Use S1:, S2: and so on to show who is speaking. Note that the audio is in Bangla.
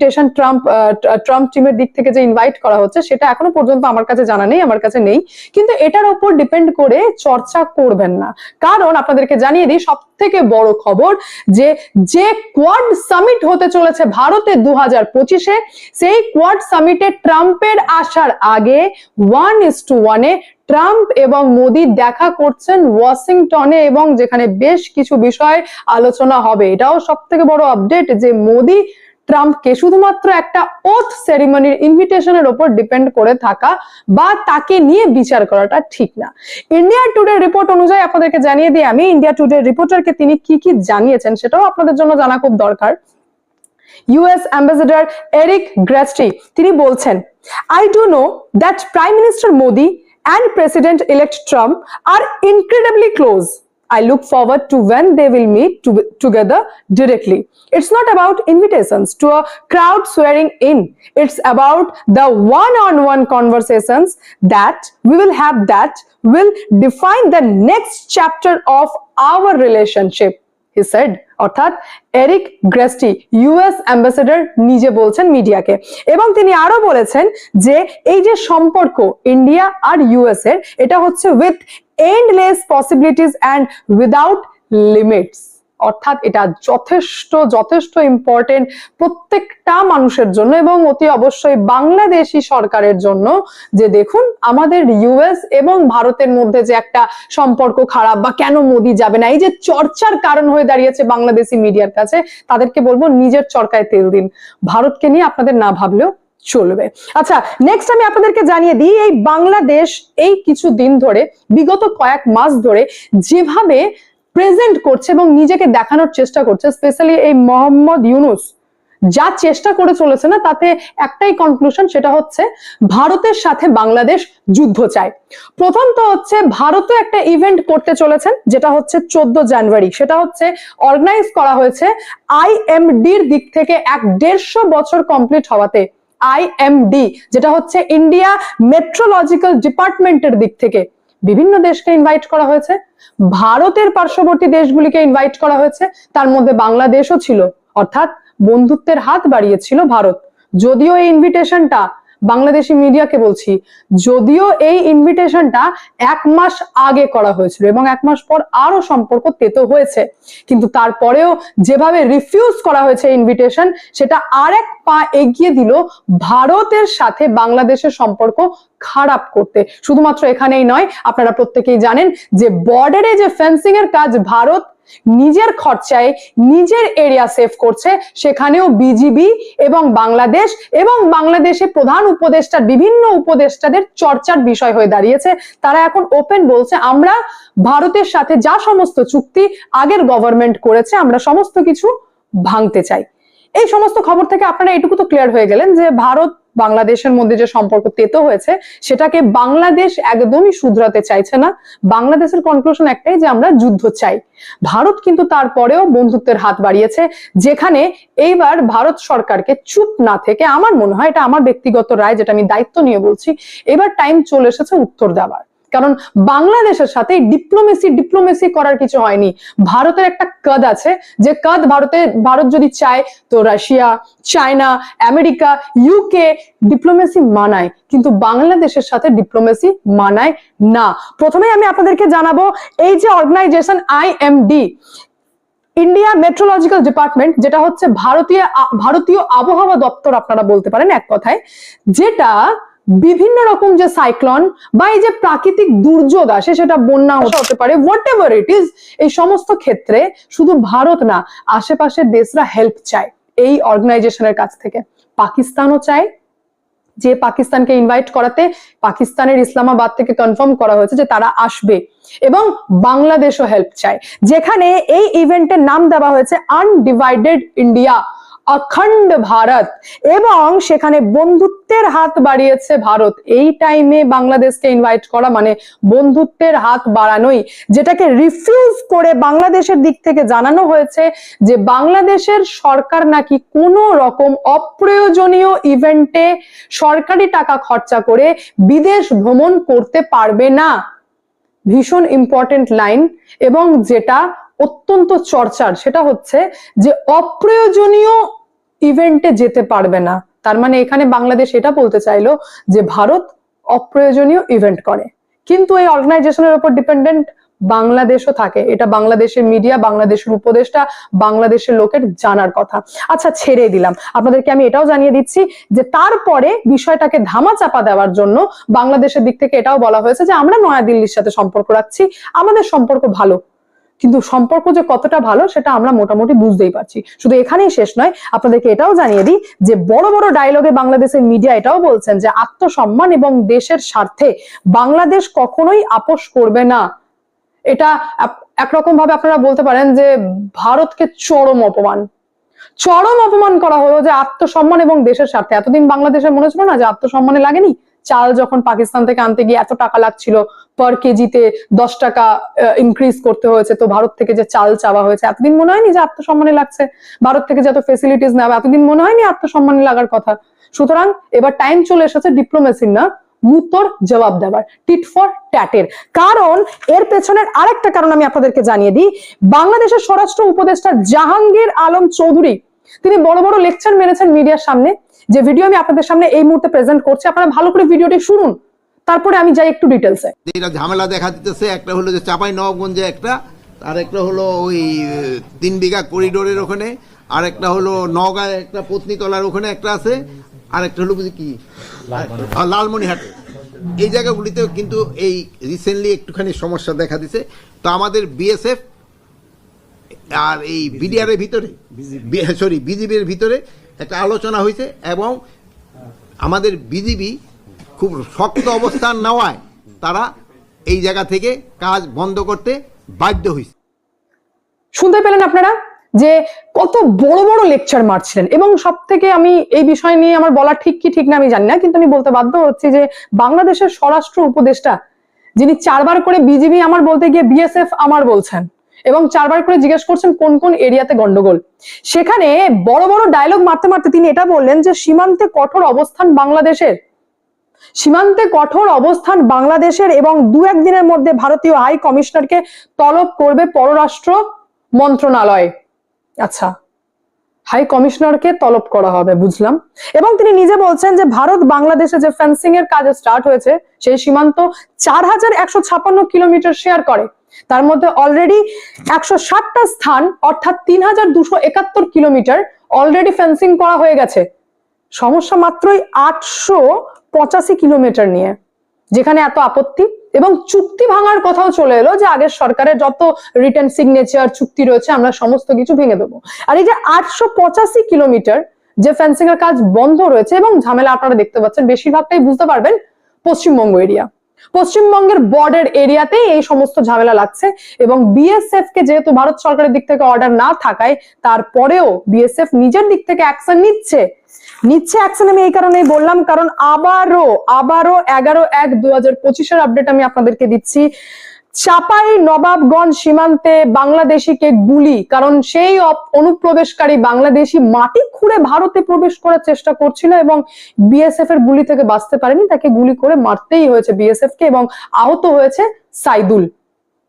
S1: ইনভিটেশন ট্রাম্প ট্রাম্প টিমের দিক থেকে যে ইনভাইট করা হচ্ছে, সেটা এখনও পর্যন্ত আমার কাছে জানা নেই, আমার কাছে নেই। কিন্তু এটার উপর ডিপেন্ড করে চর্চা করবেন না। কারণ আপনাদেরকে জানিয়ে দিই সব থেকে বড় খবর যে যে কোয়াড সামিট হতে চলেছে ভারতে দু হাজার পঁচিশে, সেই কোয়াড সামিটে ট্রাম্পের আসার আগে ওয়ান ইস টু ওয়ানে ট্রাম্প এবং মোদি দেখা করছেন ওয়াশিংটনে এবং যেখানে বেশ কিছু বিষয় আলোচনা হবে। এটাও সব থেকে বড় আপডেট যে মোদি ট্রাম্পকে শুধুমাত্র একটা ওথ সেরিমনির ইনভিটেশনের ওপর ডিপেন্ড করে থাকা বা তাকে নিয়ে বিচার করাটা ঠিক না ইন্ডিয়া টুডে রিপোর্ট অনুযায়ী আপনাদেরকে জানিয়ে দিই আমি ইন্ডিয়া টুডে রিপোর্টারকে তিনি কি কি জানিয়েছেন সেটাও আপনাদের জন্য জানা খুব দরকার ইউএস অ্যাম্বাসেডর এরিক গ্রেস্টি তিনি বলছেন I do know that prime minister Modi and president elect Trump are incredibly close. I look forward to when they will meet to- together directly. It's not about invitations to a crowd swearing in. It's about the one on one conversations that we will have that will define the next chapter of our relationship. He said অর্থাৎ এরিক গ্রেস্টি ইউএস অ্যাম্বাসেডর নিজে বলছেন মিডিয়াকে এবং তিনি আরো বলেছেন যে এই যে সম্পর্ক ইন্ডিয়া আর ইউএস এর এটা হচ্ছে with endless possibilities and without limits অর্থাৎ এটা যথেষ্ট যথেষ্ট ইম্পর্টেন্ট প্রত্যেকটা মানুষের জন্য এবং অতি অবশ্যই বাংলাদেশি সরকারের জন্য যে দেখুন, আমাদের ইউএস এবং ভারতের মধ্যে যে একটা সম্পর্ক খারাপ বা কেন মোদি যাবে না, এই যে চর্চার কারণ হয়ে দাঁড়িয়েছে বাংলাদেশি মিডিয়ার কাছে, তাদেরকে বলব নিজের চরকায় তেল দিন। ভারতকে নিয়ে আপনাদের না ভাবলেও চলবে। আচ্ছা নেক্সট আমি আপনাদেরকে জানিয়ে দিই, এই বাংলাদেশ এই কিছু দিন ধরে, বিগত কয়েক মাস ধরে যেভাবে প্রেজেন্ট করছে এবং নিজেকে দেখানোর চেষ্টা করছে স্পেশালি এই মোহাম্মদ ইউনুস, যা চেষ্টা করে চলেছে না, তাতে একটাই কনক্লুশন সেটা হচ্ছে ভারতের সাথে বাংলাদেশ যুদ্ধ চায়। প্রথম তো হচ্ছে ভারতে একটা ইভেন্ট করতে চলেছেন, যেটা হচ্ছে চোদ্দ জানুয়ারি। সেটা হচ্ছে অর্গানাইজ করা হয়েছে আইএমডির দিক থেকে এক দেড়শো বছর কমপ্লিট হওয়াতে। আইএমডি যেটা হচ্ছে ইন্ডিয়া মেট্রোলজিক্যাল ডিপার্টমেন্টের দিক থেকে। বিভিন্ন দেশকে ইনভাইট করা হয়েছে। ভারতের পার্শ্ববর্তী দেশগুলিকে ইনভাইট করা হয়েছে। তার মধ্যে বাংলাদেশও ছিল। অর্থাৎ বন্ধুত্বের হাত বাড়িয়েছিল ভারত। যদিও এই ইনভিটেশনটা বাংলাদেশি মিডিয়াকে বলছি, যদিও এই ইনভিটেশনটা এক মাস আগে করা হয়েছিল এবং এক মাস পর আরও সম্পর্ক তেতো হয়েছে। কিন্তু তারপরেও যেভাবে রিফিউজ করা হয়েছে ইনভিটেশন সেটা আরেক পা এগিয়ে দিল ভারতের সাথে বাংলাদেশের সম্পর্ক খারাপ করতে। শুধুমাত্র এখানেই নয়, আপনারা প্রত্যেকেই জানেন যে বর্ডারে যে ফেন্সিং এর কাজ ভারত নিজের খরচায় নিজের এরিয়া সেভ করছে, সেখানেও বিজিবি এবং বাংলাদেশ এবং বাংলাদেশে প্রধান উপদেষ্টার বিভিন্ন উপদেষ্টাদের চর্চার বিষয় হয়ে দাঁড়িয়েছে। তারা এখন ওপেন বলছে, আমরা ভারতের সাথে যা সমস্ত চুক্তি আগের গভর্নমেন্ট করেছে, আমরা সমস্ত কিছু ভাঙতে চাই। এই সমস্ত খবর থেকে আপনারা এটুকু তো ক্লিয়ার হয়ে গেলেন যে ভারত বাংলাদেশের মধ্যে যে সম্পর্ক তেতো হয়েছে, সেটাকে বাংলাদেশ একদমই শুধরাতে চাইছে না। বাংলাদেশের কনক্লুশন একটাই যে আমরা যুদ্ধ চাই। ভারত কিন্তু তারপরেও বন্ধুত্বের হাত বাড়িয়েছে, যেখানে এইবার ভারত সরকারকে চুপ না থেকে, আমার মনে হয় এটা আমার ব্যক্তিগত রায়, যেটা আমি দায়িত্ব নিয়ে বলছি, এবার টাইম চলে এসেছে উত্তর দেওয়ার। কারণ বাংলাদেশের সাথে ডিপ্লোমেসি ডিপ্লোমেসি করার কিছু হয়নি। ভারতের একটা কদ আছে, যে কদ ভারতে, ভারত যদি চায় তো Russia, China, America UK diplomacy মানায়, কিন্তু বাংলাদেশের সাথে ডিপ্লোমেসি মানায় না। প্রথমে আমি আপনাদেরকে জানাব, এই যে organisation IMD India meteorological department যেটা হচ্ছে ভারতীয় ভারতীয় আবহাওয়া দপ্তর আপনারা বলতে পারেন এক কথায়, যেটা বিভিন্ন রকম যে সাইক্লন বা এই যে প্রাকৃতিক দুর্যোগ আসে সেটা বন্যা হতে পারে হোয়াট এভার ইট ইজ এই সমস্ত ক্ষেত্রে শুধু ভারত না, আশেপাশের দেশরা হেল্প চায় এই অর্গানাইজেশনের কাছ থেকে। পাকিস্তানও চায় যে পাকিস্তানকে ইনভাইট করাতে। পাকিস্তানের ইসলামাবাদ থেকে কনফার্ম করা হয়েছে যে তারা আসবে এবং বাংলাদেশও হেল্প চায়। যেখানে এই ইভেন্টের নাম দেওয়া হয়েছে আনডিভাইডেড ইন্ডিয়া অখণ্ড ভারত এবং সেখানে বন্ধুত্বের হাত বাড়িয়েছে ভারত। এই টাইমে বাংলাদেশকে ইনভাইট করা মানে বন্ধুত্বের হাত বাড়ানোই, যেটাকে রিফিউজ করে বাংলাদেশের দিক থেকে জানানো হয়েছে যে বাংলাদেশের সরকার নাকি কোনো রকম অপ্রয়োজনীয় ইভেন্টে সরকারি টাকা খরচা করে বিদেশ ভ্রমণ করতে পারবে না। ভীষণ ইম্পর্টেন্ট লাইন এবং যেটা অত্যন্ত চর্চার, সেটা হচ্ছে যে অপ্রয়োজনীয় ইভেন্টে যেতে পারবে না। তার মানে এখানে বাংলাদেশ এটা বলতে চাইলো যে ভারত অপ্রয়োজনীয় ইভেন্ট করে। কিন্তু এই অর্গানাইজেশনের উপর ডিপেন্ডেন্ট বাংলাদেশও থাকে। এটা বাংলাদেশের মিডিয়া বাংলাদেশের উপদেষ্টা, বাংলাদেশের লোকের জানার কথা। আচ্ছা ছেড়ে দিলাম। আপনাদেরকে আমি এটাও জানিয়ে দিচ্ছি যে তারপরে বিষয়টাকে ধামা চাপা দেওয়ার জন্য বাংলাদেশের দিক থেকে এটাও বলা হয়েছে যে আমরা নয়াদিল্লির সাথে সম্পর্ক রাখছি। আমাদের সম্পর্ক ভালো। কিন্তু সম্পর্ক যে কতটা ভালো সেটা আমরা মোটামুটি বুঝতেই পারছি। শুধু এখানেই শেষ নয়, আপনাদেরকে এটাও জানিয়ে দিই যে বড় বড় ডায়লগে বাংলাদেশের মিডিয়া এটাও বলছেন যে আত্মসম্মান এবং দেশের স্বার্থে বাংলাদেশ কখনোই আপোষ করবে না। এটা একরকম ভাবে আপনারা বলতে পারেন যে ভারতকে চরম অপমান। চরম অপমান করা হলো যে আত্মসম্মান এবং দেশের স্বার্থে। এতদিন বাংলাদেশের মনে ছিল না যে আত্মসম্মানে লাগেনি? চাল যখন পাকিস্তান থেকে আনতে গিয়ে এত টাকা লাগছিল পার কেজিতে দশ টাকা ইনক্রিজ করতে হয়েছে, তো ভারত থেকে যে চাল চাওয়া হয়েছে, এতদিন মনে হয়নি যে আত্মসম্মানে লাগছে? ভারত থেকে যত ফেসিলিটিস নেওয়া, এতদিন মনে হয়নি আত্মসম্মানে লাগার কথা? সুতরাং এবার টাইম চলে এসেছে ডিপ্লোমেসির না, মুতোর জবাব দেওয়ার টিট ফর ট্যাটের কারণ এর পেছনের আরেকটা কারণ আমি আপনাদেরকে জানিয়ে দিই, বাংলাদেশের স্বরাষ্ট্র উপদেষ্টা জাহাঙ্গীর আলম চৌধুরী, তিনি বড় বড় লেকচার মেরেছেন মিডিয়ার সামনে যে ভিডিও আমি আপনাদের সামনে এই মুহূর্তে প্রেজেন্ট করছি আপনারা ভালো করে ভিডিওটি শুনুন তারপরে আমি যাই একটু ডিটেলসে
S2: যেটা ঝামেলা দেখা দিতেছে একটা হলো যে চাপাই নবাবগঞ্জে একটা আর একটা হলো ওই তিন বিঘা করিডোরের ওখানে আর একটা হলো নগাঁয় একটা পত্নীতলার ওখানে একটা আছে আর একটা হলো বুঝি কি আর লালমনিহাটে এই জায়গাগুলিতেও কিন্তু এই রিসেন্টলি একটুখানি সমস্যা দেখা দিছে। তো আমাদের বিএসএফ আর এই বিডিআর এর ভিতরে সরি বিজিবির ভিতরে একটা আলোচনা হয়েছে এবং আমাদের বিজিবি খুব শক্ত অবস্থান নেওয়ায় তারা এই জায়গা থেকে কাজ বন্ধ করতে বাধ্য হয়েছে।
S1: শুনতে পেলেন আপনারা যে কত বড় বড় লেকচার মারছিলেন এবং সব থেকে আমি এই বিষয় নিয়ে আমার বলা ঠিক কি ঠিক না আমি জানি না, কিন্তু আমি বলতে বাধ্য হচ্ছি যে বাংলাদেশের স্বরাষ্ট্র উপদেষ্টা, যিনি চারবার করে বিজিবি আমার বলতে গিয়ে বিএসএফ আমার বলছেন এবং চারবার করে জিজ্ঞেস করছেন কোন কোন এরিয়াতে গন্ডগোল। সেখানে বড় বড় ডায়লগ মারতে মারতে তিনি এটা বললেন যে, সীমান্তে কঠোর অবস্থান বাংলাদেশের। সীমান্তে কঠোর অবস্থান বাংলাদেশের এবং দু একদিনের মধ্যে ভারতীয় হাই কমিশনারকে তলব করবে পররাষ্ট্র মন্ত্রণালয়। আচ্ছা হাই কমিশনারকে তলব করা হবে, বুঝলাম। এবং তিনি নিজে বলছেন যে, ভারত বাংলাদেশে যে ফেন্সিং এর কাজ স্টার্ট হয়েছে, সেই সীমান্ত চার হাজার একশো ছাপ্পান্ন কিলোমিটার শেয়ার করে। তার মধ্যে অলরেডি একশো ষাটটা স্থান, অর্থাৎ তিন হাজার কিলোমিটার অলরেডি ফেন্সিং করা হয়ে গেছে। সমস্যা মাত্রই আটশো পঁচাশি কিলোমিটার নিয়ে, যেখানে এত আপত্তি। এবং চুক্তি ভাঙার কথাও চলে এলো যে আগের সরকারের যত রিটার্ন সিগনেচার চুক্তি রয়েছে, আমরা সমস্ত কিছু ভেঙে দেবো। আর এই যে আটশো পঁচাশি কিলোমিটার যে ফেন্সিং এর কাজ বন্ধ রয়েছে এবং ঝামেলা আপনারা দেখতে পাচ্ছেন, বেশিরভাগটাই বুঝতে পারবেন পশ্চিমবঙ্গ এরিয়া পশ্চিমবঙ্গের বর্ডার এরিয়াতেই এই সমস্ত ঝামেলা লাগছে এবং বিএসএফ কে যেহেতু ভারত সরকারের দিক থেকে অর্ডার না থাকায় তারপরেও বিএসএফ নিজের দিক থেকে অ্যাকশন নিচ্ছে। নিচ্ছে অ্যাকশন আমি এই কারণেই বললাম, কারণ আবারও আবারও এগারো এক দু হাজার পঁচিশের আপডেট আমি আপনাদেরকে দিচ্ছি। চাপাই নবাবগঞ্জ সীমান্তে বাংলাদেশিকে গুলি, কারণ সেই অনুপ্রবেশকারী বাংলাদেশি মাটি খুঁড়ে ভারতে প্রবেশ করার চেষ্টা করছিল এবং বিএসএফ এর গুলি থেকে বাঁচতে পারেনি। তাকে গুলি করে মারতেই হয়েছে বিএসএফ কে এবং আহত হয়েছে সাইদুল।